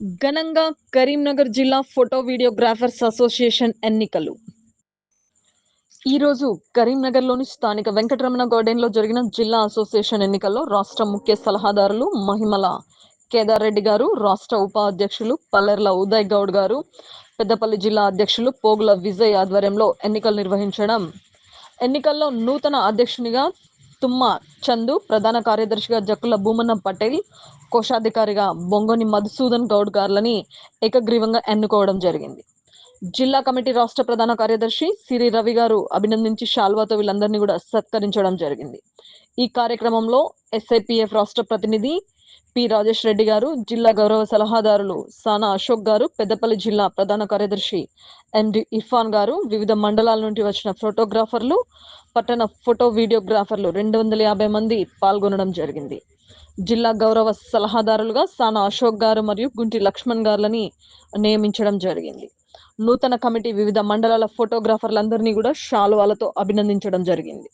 ఘనంగా కరీంనగర్ జిల్లా photo videographers association ఎన్నికలు. ఈరోజు కరీంనగర్లోని స్థానిక వెంకటరమణ గార్డెన్లో జరిగిన జిల్లా అసోసియేషన్ ఎన్నికల్లో రాష్ట్ర ముఖ్య సలహాదారులు మహిమల కేదార్ రెడ్డి గారు రాష్ట్ర ఉపాధ్యక్షులు పల్లెర్ల ఉదయ్ గౌడ్ గారు పెద్దపల్లి జిల్లా అధ్యక్షులు పోగుల విజయ్ ఆధ్వర్యంలో ఎన్నికలు నిర్వహించడం. ఎన్నికల్లో నూతన అధ్యక్షునిగా తుమ్మ చందు ప్రధాన కార్యదర్శిగా జక్కుల భూమన్న పటేల్ కోశాధికారిగా బొంగోని మధుసూదన్ గౌడ్ గార్లని ఏకగ్రీవంగా ఎన్నుకోవడం జరిగింది. జిల్లా కమిటీ రాష్ట్ర ప్రధాన కార్యదర్శి సిరి రవి గారు అభినందించి షాల్వాతో వీళ్ళందరినీ కూడా సత్కరించడం జరిగింది. ఈ కార్యక్రమంలో ఎస్ఐపిఎఫ్ రాష్ట్ర ప్రతినిధి పి రాజేష్ రెడ్డి గారు జిల్లా గౌరవ సలహాదారులు సానా అశోక్ గారు పెద్దపల్లి జిల్లా ప్రధాన కార్యదర్శి ఎండి ఇర్ఫాన్ గారు వివిధ మండలాల నుండి వచ్చిన ఫోటోగ్రాఫర్లు పట్టణ ఫోటో వీడియోగ్రాఫర్లు రెండు వందల యాభై మంది పాల్గొనడం జరిగింది. జిల్లా గౌరవ సలహాదారులుగా సానా అశోక్ గారు మరియు గుంటి లక్ష్మణ్ గారులని నియమించడం జరిగింది. నూతన కమిటీ వివిధ మండలాల ఫోటోగ్రాఫర్లందరినీ కూడా శాలువాలతో అభినందించడం జరిగింది.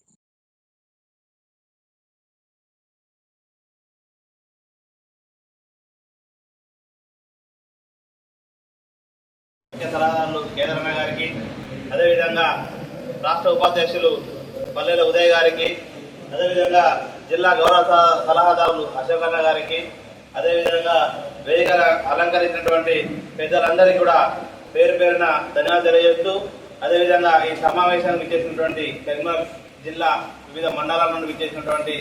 సలహాదారులు కేంద్రన్న గారికి అదేవిధంగా రాష్ట్ర ఉపాధ్యక్షులు పల్లెల ఉదయ్ గారికి అదేవిధంగా జిల్లా గౌరవ సలహాదారులు అశోక్ అన్న గారికి అదేవిధంగా వేదిక అలంకరించినటువంటి పెద్దలందరికీ కూడా పేరు పేరున ధన్యవాదాలు తెలియజేస్తూ అదేవిధంగా ఈ సమావేశానికి విచ్చేసినటువంటి కరీంనగర్ జిల్లా వివిధ మండలాల నుండి విచ్చేసినటువంటి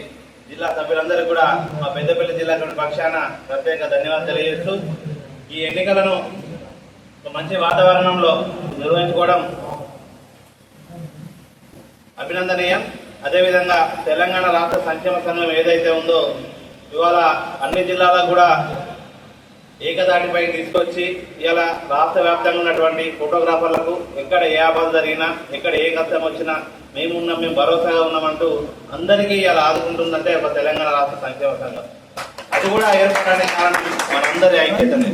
జిల్లా సభ్యులందరికీ కూడా మా పెద్దపల్లి జిల్లా పక్షాన ప్రత్యేక ధన్యవాదాలు తెలియజేస్తూ ఈ ఎన్నికలను ఒక మంచి వాతావరణంలో నిర్వహించుకోవడం అభినందనీయం. అదేవిధంగా తెలంగాణ రాష్ట్ర సంక్షేమ సంఘం ఏదైతే ఉందో ఇవాళ అన్ని జిల్లాలకు కూడా ఏకదాటిపై తీసుకొచ్చి ఇలా రాష్ట్ర వ్యాప్తంగా ఉన్నటువంటి ఫోటోగ్రాఫర్లకు ఎక్కడ ఏ ఆపద జరిగినా ఎక్కడ ఏ కష్టం వచ్చినా మేము ఉన్నాం మేము భరోసాగా ఉన్నామంటూ అందరికీ ఇలా ఆదుకుంటుందంటే ఒక తెలంగాణ రాష్ట్ర సంక్షేమ సంఘం. అది కూడా ఏర్పడడానికి కారణం మనందరి ఐక్యతనే.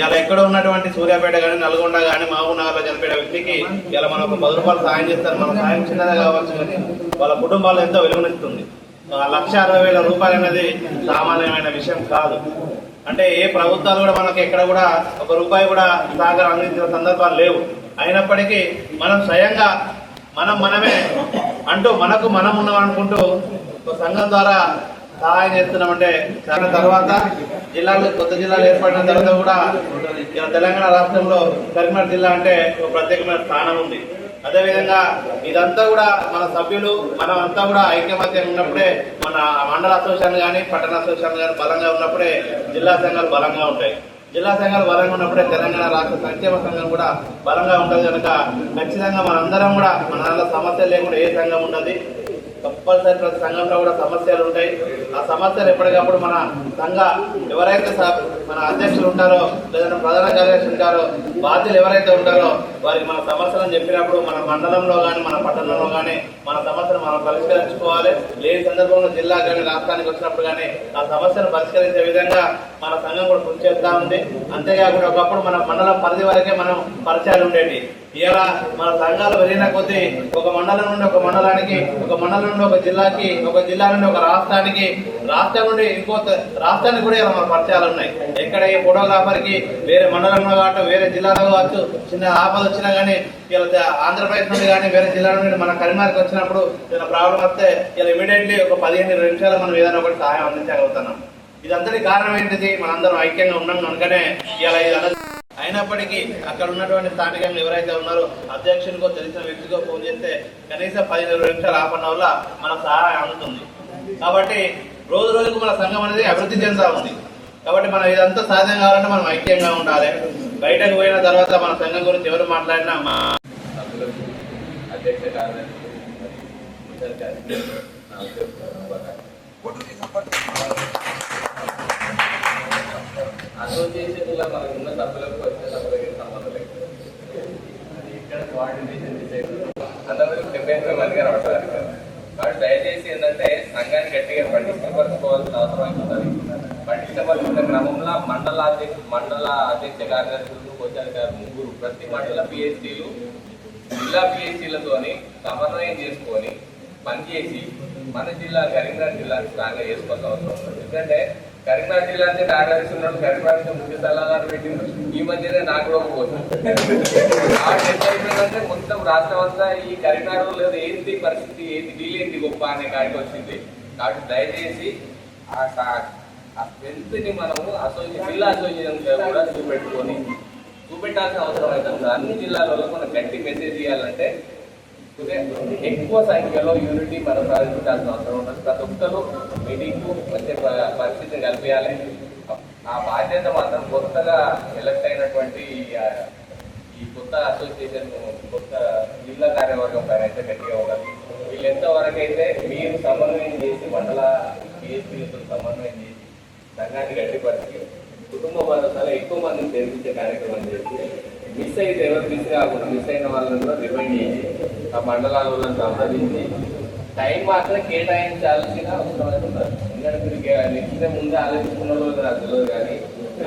ఇలా ఎక్కడ ఉన్నటువంటి సూర్యాపేట కానీ నల్గొండ కానీ మహబూబ్ నగర్లో చనిపోయిన వ్యక్తికి ఇలా మనం ఒక పది రూపాయలు సాయం చేస్తారు. మనం సాయం చిన్నదే కావచ్చు కానీ వాళ్ళ కుటుంబాలు ఎంతో విలువనిస్తుంది లక్ష అరవై వేల రూపాయలు అనేది సామాన్యమైన విషయం కాదు. అంటే ఏ ప్రభుత్వాలు కూడా మనకి ఎక్కడ కూడా ఒక రూపాయి కూడా సహకారం అందించిన సందర్భాలు లేవు. అయినప్పటికీ మనం స్వయంగా మనం మనమే అంటూ మనకు మనం ఉన్నాం అనుకుంటూ ఒక సంఘం ద్వారా సహాయం చేస్తున్నామంటే దాని తర్వాత జిల్లాలు కొత్త జిల్లాలు ఏర్పడిన తర్వాత కూడా తెలంగాణ రాష్ట్రంలో కరీంనగర్ జిల్లా అంటే ఒక ప్రత్యేకమైన స్థానం ఉంది. అదేవిధంగా ఇదంతా కూడా మన సభ్యులు మనం అంతా కూడా ఐక్యమత్యం ఉన్నప్పుడే మన మండల అసోసియేషన్ కానీ పట్టణ అసోసియేషన్ కానీ బలంగా ఉన్నప్పుడే జిల్లా సంఘాలు బలంగా ఉంటాయి. జిల్లా సంఘాలు బలంగా ఉన్నప్పుడే తెలంగాణ రాష్ట్ర సంక్షేమ సంఘం కూడా బలంగా ఉంటుంది కనుక ఖచ్చితంగా మనందరం కూడా మన సమస్య సమస్యలు లేకుండా ఏ సంఘం ఉండదు. కంపల్సరీ ప్రతి సంఘంలో కూడా సమస్యలు ఉంటాయి. ఆ సమస్యలు ఎప్పటికప్పుడు మన సంఘ ఎవరైతే మన అధ్యక్షులు ఉంటారో లేదంటే ప్రధాన కార్యదర్శి ఉంటారో బాధ్యులు ఎవరైతే ఉంటారో వారికి మన సమస్యలను చెప్పినప్పుడు మన మండలంలో కానీ మన పట్టణంలో కానీ మన సమస్యను మనం పరిష్కరించుకోవాలి. లేని సందర్భంలో జిల్లా కానీ రాష్ట్రానికి వచ్చినప్పుడు కానీ ఆ సమస్యను పరిష్కరించే విధంగా మన సంఘం కూడా కృషి చేస్తూ ఉంది. అంతేకాకుండా ఒకప్పుడు మన మండలం పరిధి వరకే మనం పరిచయాలు ఉండేవి ఇలా మన సంఘాలు పెరిగిన కొద్దీ ఒక మండలం నుండి ఒక మండలానికి ఒక మండలం నుండి ఒక జిల్లాకి ఒక జిల్లా నుండి ఒక రాష్ట్రానికి రాష్ట్రం నుండి ఇంకో రాష్ట్రానికి కూడా మన పరిచయాలు ఉన్నాయి. ఎక్కడ ఈ ఫోటోగ్రాఫర్కి వేరే మండలంలో కావచ్చు వేరే జిల్లాలో కావచ్చు చిన్న ఆపద వచ్చినా కానీ ఇలా ఆంధ్రప్రదేశ్ నుండి కానీ వేరే జిల్లా నుండి మన కరీంనగర్కి వచ్చినప్పుడు ఇలా ప్రాబ్లం వస్తే ఇలా ఇమీడియట్లీ ఒక పదిహేను ఇరవై నిమిషాలు మనం ఏదైనా ఒకటి సహాయం అందించగలుగుతున్నాం. ఇదంతటి కారణం ఏంటిది? మనందరం ఐక్యంగా ఉన్నాం కనుకనే ఇలా ఇది అయినప్పటికీ అక్కడ ఉన్నటువంటి స్థానికంగా ఎవరైతే ఉన్నారో అధ్యక్షునికో తెలిసిన వ్యక్తికో ఫోన్ చేస్తే కనీసం పదిహేను ఇరవై నిమిషాలు ఆపడం వల్ల మన సహాయం అందుతుంది. కాబట్టి రోజు రోజుకు మన సంఘం అనేది అభివృద్ధి చెందుతా ఉంది. కాబట్టి మనం ఇదంతా సాధ్యం కావాలంటే మనం ఐక్యంగా ఉండాలి. బయటకు పోయిన తర్వాత మన సంఘం గురించి ఎవరు మాట్లాడినా మా అధ్యక్ష కార్యదర్శి ఇతర కార్యదర్శి నా ఉద్యోగ అసోసియేషన్లో మనకు ఉన్న సభ్యులకు వచ్చే సభ్యులకి సంబంధం లేదు. అది ఇక్కడ కోఆర్డినేషన్ అందరూ డెబ్బై ఎనిమిది మందిగా రావట్లేదు కాబట్టి దయచేసి ఏంటంటే సంఘాన్ని గట్టిగా పటిష్టపరచుకోవాల్సిన అవసరం ఉంటుంది పటిష్టపరుచుకున్న క్రమంలో మండల అధ్యక్ష మండల అధ్యక్ష కార్యదర్శులు కోశాధికారులు ముగ్గురు ప్రతి మండల పిహెచ్డీలు జిల్లా పిహెచ్డీలతోని సమన్వయం చేసుకొని పనిచేసి మన జిల్లా కరీంనగర్ జిల్లాని స్ట్రాంగ్గా చేసుకోవాల్సిన అవసరం ఉంది ఎందుకంటే కరీంనగర్ జిల్లా అంటే డాక్టర్స్ ఉన్నాడు కరీంనగర్ ముఖ్య సలహాదారు పెట్టిండు. ఈ మధ్యనే నాకు కూడా పోతుంది కాబట్టి మొత్తం రాష్ట్రం అంతా ఈ కరీంనగర్ లేదు ఏంటి పరిస్థితి ఏంటి వీళ్ళేంటి గొప్ప అనే కాడికి వచ్చింది. కాబట్టి దయచేసి ఆ ఆ స్ట్రెంత్ని మనము అసోసియేషన్ జిల్లా అసోసియేషన్ కూడా చూపెట్టుకొని చూపెట్టాల్సిన అవసరం అయితే అన్ని జిల్లాలలో మనం గట్టి మెసేజ్ ఇవ్వాలంటే ఎక్కువ సంఖ్యలో యూనిటీ మనం సాధించాల్సిన అవసరం ఉన్నది ప్రతి ఒక్కరు మీటింగ్కు వచ్చే పరిస్థితిని కల్పించాలి ఆ బాధ్యత మాత్రం కొత్తగా ఎలక్ట్ అయినటువంటి ఈ కొత్త అసోసియేషన్ కొత్త జిల్లా కార్యవర్గం పైన అయితే గట్టిగా ఉండాలి వీళ్ళు ఎంతవరకు అయితే మీరు సమన్వయం చేసి మండల పిఎస్పీలతో సమన్వయం చేసి సంఘాన్ని గట్టిపరిచి కుటుంబ భరోసాలో ఎక్కువ మందిని తెలిపించే కార్యక్రమం చేసి మిస్ అయితే ఎవరు మిస్ కాకుండా మిస్ అయిన వాళ్ళని కూడా రిమైండ్ చేసి ఆ మండలాలలో సంప్రదించి టైం మాత్రం కేటాయించాల్సిన అవసరం అయితే ఉన్నది ఎందుకంటే మీరు గే- ముందే ఆలోచించుకున్న రోజు తెలియదు కానీ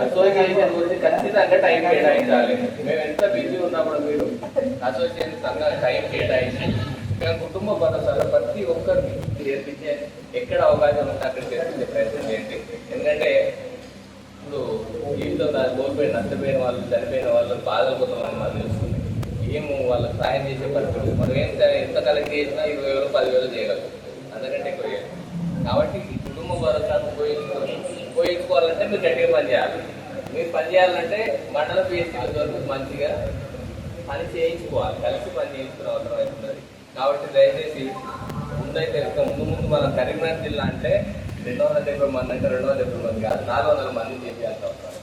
అసోసియేషన్ గురించి ఖచ్చితంగా టైం కేటాయించాలి. మేము ఎంత బిజీ ఉన్నప్పుడు మీరు అసోసియేషన్ సంఘానికి టైం కేటాయించి మేము కుటుంబ భరోసాలో ప్రతి ఒక్కరికి చేర్పించే ఎక్కడ అవకాశం ఉంటే అక్కడ చేసే ప్రయత్నం చేయండి. ఎందుకంటే జీవితం నష్టపోయిన వాళ్ళు చనిపోయిన వాళ్ళు బాధలు కొంతమంది మాకు తెలుస్తుంది. ఏమో వాళ్ళకి సాయం చేసే పరిస్థితి మనం ఏం ఎంత కలెక్ట్ చేసినా ఇరవై వేలు పదివేలు చేయగలం. అంతకంటే ఎక్కువ కాబట్టి ఈ కుటుంబ భరోసాను ఉపయోగించుకొని ఉపయోగించుకోవాలంటే మీరు గట్టిగా పని చేయాలి. మీరు పని చేయాలంటే మండల పిఎస్సీలతో మంచిగా పని చేయించుకోవాలి. కలిసి పని చేయించుకునే అవసరం అవుతున్నది కాబట్టి దయచేసి ముందైతే ఇంకా ముందు ముందు మన కరీంనగర్ జిల్లా అంటే రెండు వందల డెబ్బై మంది అంటే రెండు వందల డెబ్బై మంది కాదు నాలుగు వందల మంది చేయాల్సి అవసరం.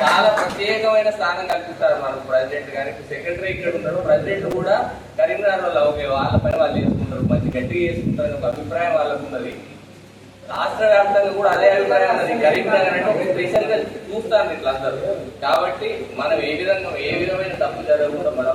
చాలా ప్రత్యేకమైన స్థానం కల్పిస్తారు మనకు ప్రెసిడెంట్ కానీ సెక్రటరీ ఇక్కడ ఉన్నారు. ప్రెసిడెంట్ కూడా కరీంనగర్ వాళ్ళు ఓకే వాళ్ళ పని వాళ్ళు చేసుకుంటారు. మంచి గట్టిగా చేసుకుంటారు. ఒక అభిప్రాయం వాళ్ళకు ఉన్నది. రాష్ట్ర వ్యాప్తంగా కూడా అదే అభిప్రాయం ఉన్నది. కరీంనగర్ అంటే ఒక స్పెషల్గా చూస్తారు ఇట్లా అందరూ. కాబట్టి మనం ఏ విధంగా ఏ విధమైన తప్పు జరగకుండా మనం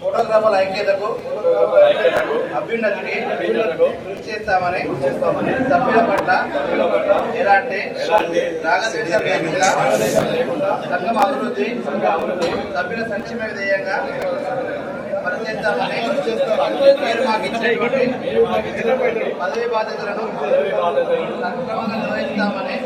ఫోటోగ్రాఫర్ల ఐక్యతకు అభ్యున్నతికి కృషి చేస్తామని సభ్యుల పట్ల ఎలాంటి లేకుండా సంఘం అభివృద్ధి సంఘ అభివృద్ధి సభ్యుల సంక్షేమ విధేయంగా పనిచేస్తామని మీరు మాకు ఇచ్చినటువంటి పదవి బాధ్యతలను సక్రమంగా నిర్వహిస్తామని